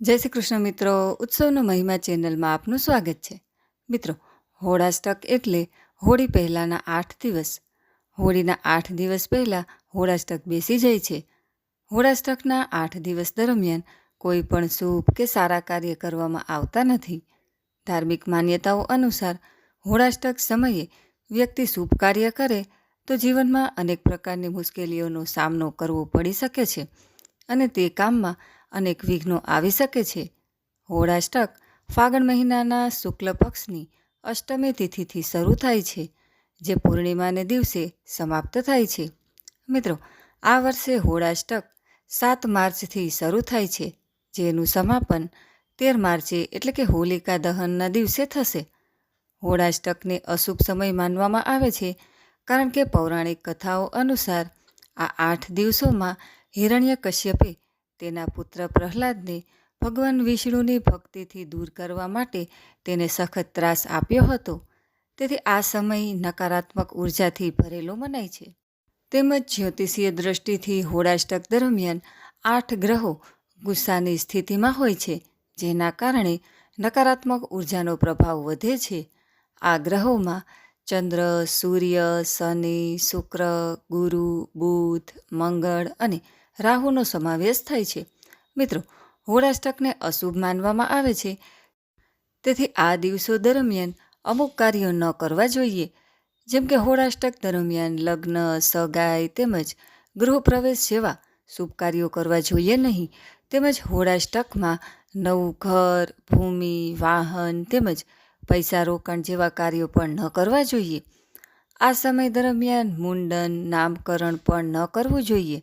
જય શ્રી કૃષ્ણ મિત્રો, ઉત્સવનો મહિમા ચેનલમાં આપનું સ્વાગત છે. મિત્રો હોળાષ્ટક એટલે હોળી પહેલાંના આઠ દિવસ. હોળીના આઠ દિવસ પહેલાં હોળાષ્ટક બેસી જાય છે. હોળાષ્ટકના આઠ દિવસ દરમિયાન કોઈ પણ શુભ કે સારા કાર્ય કરવામાં આવતા નથી. ધાર્મિક માન્યતાઓ અનુસાર હોળાષ્ટક સમયે વ્યક્તિ શુભ કાર્ય કરે તો જીવનમાં અનેક પ્રકારની મુશ્કેલીઓનો સામનો કરવો પડી શકે છે. અને તે કામમાં અનેક વિઘ્નો આવી શકે છે. હોળાષ્ટક ફાગણ મહિનાના શુક્લ પક્ષની અષ્ટમી તિથિથી શરૂ થાય છે, જે પૂર્ણિમાને દિવસે સમાપ્ત થાય છે. મિત્રો, આ વર્ષે હોળાષ્ટક સાત માર્ચથી શરૂ થાય છે, જેનું સમાપન તેર માર્ચે એટલે કે હોલિકા દહનના દિવસે થશે. હોળાષ્ટકને અશુભ સમય માનવામાં આવે છે, કારણ કે પૌરાણિક કથાઓ અનુસાર આ આઠ દિવસોમાં હિરણ્ય કશ્યપે તેના પુત્ર પ્રહલાદને ભગવાન વિષ્ણુની ભક્તિથી દૂર કરવા માટે તેને સખત ત્રાસ આપ્યો હતો. તેથી આ સમય નકારાત્મક ઉર્જાથી ભરેલો મનાય છે. તેમજ જ્યોતિષીય દ્રષ્ટિથી હોળાષ્ટક દરમિયાન આઠ ગ્રહો ગુસ્સાની સ્થિતિમાં હોય છે, જેના કારણે નકારાત્મક ઉર્જાનો પ્રભાવ વધે છે. આ ગ્રહોમાં ચંદ્ર, સૂર્ય, શનિ, શુક્ર, ગુરુ, બુધ, મંગળ અને રાહુનો સમાવેશ થાય છે. મિત્રો, હોળાષ્ટકને અશુભ માનવામાં આવે છે. તેથી આ દિવસો દરમિયાન અમુક કાર્યો ન કરવા જોઈએ. જેમ કે હોળાષ્ટક દરમિયાન લગ્ન, સગાઈ તેમજ ગૃહપ્રવેશ જેવા શુભ કાર્યો કરવા જોઈએ નહીં. તેમજ હોળાષ્ટકમાં નવું ઘર, ભૂમિ, વાહન તેમજ પૈસા રોકાણ જેવા કાર્યો પણ ન કરવા જોઈએ. આ સમય દરમિયાન મુંડન, નામકરણ પણ ન કરવું જોઈએ.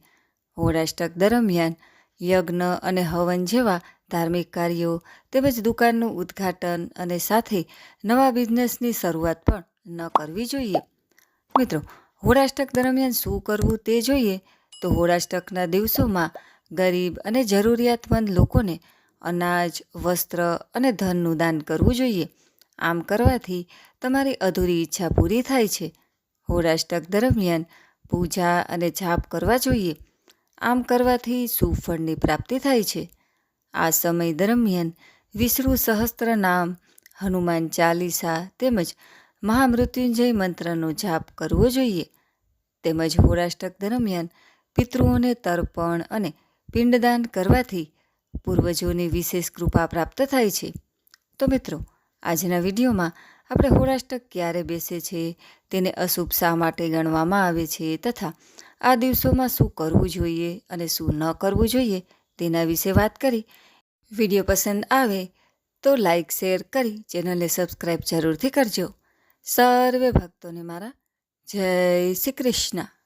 હોળાષ્ટક દરમિયાન યજ્ઞ અને હવન જેવા ધાર્મિક કાર્યો તેમજ દુકાનનું ઉદ્ઘાટન અને સાથે નવા બિઝનેસની શરૂઆત પણ ન કરવી જોઈએ. મિત્રો, હોળાષ્ટક દરમિયાન શું કરવું તે જોઈએ તો હોળાષ્ટકના દિવસોમાં ગરીબ અને જરૂરિયાતમંદ લોકોને અનાજ, વસ્ત્ર અને ધનનું દાન કરવું જોઈએ. આમ કરવાથી તમારી અધૂરી ઈચ્છા પૂરી થાય છે. હોળાષ્ટક દરમિયાન પૂજા અને જાપ કરવા જોઈએ. આમ કરવાથી સુફળની પ્રાપ્તિ થાય છે. આ સમય દરમિયાન વિષ્ણુ સહસ્ત્ર નામ, હનુમાન ચાલીસા તેમજ મહામૃત્યુંજય મંત્રનો જાપ કરવો જોઈએ. તેમજ હોરાષ્ટક દરમિયાન પિતૃઓને તર્પણ અને પિંડદાન કરવાથી પૂર્વજોની વિશેષ કૃપા પ્રાપ્ત થાય છે. તો મિત્રો, આજના વિડીયોમાં આપણે હોરાષ્ટક ક્યારે બેસે છે, તેને અશુભ શા માટે ગણવામાં આવે છે તથા આ દિવસોમાં શું કરવું જોઈએ અને શું ન કરવું જોઈએ તેના વિશે વાત કરી. વીડિયો પસંદ આવે તો લાઈક, શેર કરી, ચેનલને સબસ્ક્રાઈબ જરૂરથી કરજો. સર્વે ભક્તોને મારા જય શ્રી કૃષ્ણ.